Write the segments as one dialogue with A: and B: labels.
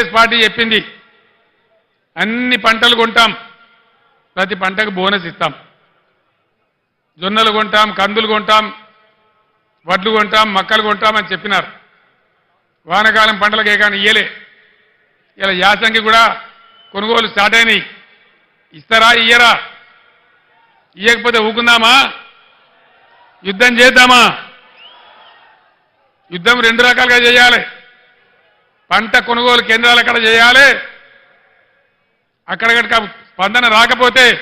A: Congress party చెప్పింది. అన్ని పంటలు కొంటాం. ప్రతి పంటకు బోనస్ ఇస్తాం. జొన్నలు కొంటాం కందులు కొంటాం వడ్లు కొంటాం మక్కలు కొంటాం అని చెప్పినారు. వానకాలం పంటలకు ఏ కానీ ఇయ్యలే. ఇలా యాసంగి కూడా కొనుగోలు స్టార్ట్ అయినాయి. ఇస్తారా ఇయ్యరా? ఇయ్యకపోతే ఊకుందామా? యుద్ధం చేద్దామా? యుద్ధం రెండు రకాలుగా చేయాలి. పంట కొనుగోలు కేంద్రాలు అక్కడ చేయాలి? అక్కడ కనుక స్పందన రాకపోతే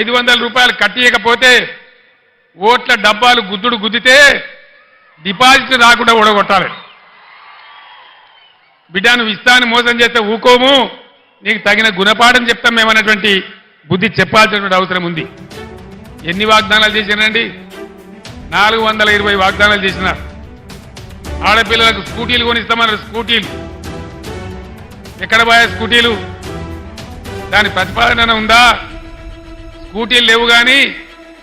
A: ఐదు వందల రూపాయలు కట్టియకపోతే ఓట్ల డబ్బాలు గుద్దుడు గుద్దితే డిపాజిట్ రాకుండా ఊడగొట్టాలి. బిడ్డ నువ్వు ఇస్తాను మోసం చేస్తే ఊకోము. నీకు తగిన గుణపాఠం చెప్తాం మేమన్నటువంటి బుద్ధి చెప్పాల్సినటువంటి అవసరం ఉంది. ఎన్ని వాగ్దానాలు చేసినండి నాలుగు వందల ఇరవై వాగ్దానాలు చేసినారు. ఆడపిల్లలకు స్కూటీలు కొనిస్తామన్నారు స్కూటీలు. ఎక్కడ పోయా స్కూటీలు? దాని ప్రతిపాదన ఉందా? స్కూటీలు లేవు కానీ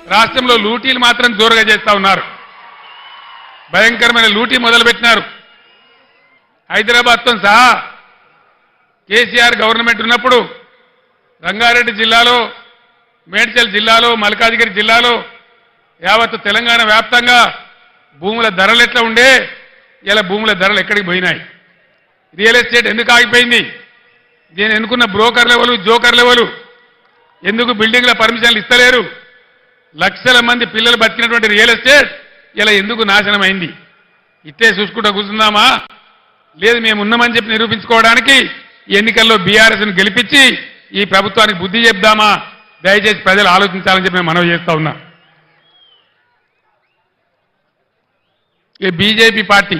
A: రాష్ట్రంలో లూటీలు మాత్రం జోరుగా చేస్తా ఉన్నారు. భయంకరమైన లూటీ మొదలుపెట్టినారు. హైదరాబాద్తో సహా కేసీఆర్ గవర్నమెంట్ ఉన్నప్పుడు రంగారెడ్డి జిల్లాలో మేడ్చల్ జిల్లాలో మల్కాజిగిరి జిల్లాలో యావత్ తెలంగాణ వ్యాప్తంగా భూముల ధరలు ఎట్లా ఉండే ఇలా భూముల ధరలు ఎక్కడికి పోయినాయి? రియల్ ఎస్టేట్ ఎందుకు ఆగిపోయింది? దీని ఎన్నుకున్న బ్రోకర్ లెవెలు జోకర్ లెవెలు ఎందుకు బిల్డింగ్ల పర్మిషన్లు ఇస్తలేరు? లక్షల మంది పిల్లలు బతికినటువంటి రియల్ ఎస్టేట్ ఇలా ఎందుకు నాశనం అయింది ఇట్టే చూసుకుంటూ కూర్చుందామా? లేదు మేము ఉన్నామని చెప్పి నిరూపించుకోవడానికి ఈ ఎన్నికల్లో బీఆర్ఎస్ను గెలిపించి ఈ ప్రభుత్వానికి బుద్ధి చెప్దామా? దయచేసి ప్రజలు ఆలోచించాలని చెప్పి మేము మనవి చేస్తా ఉన్నాం. ఈ బీజేపీ పార్టీ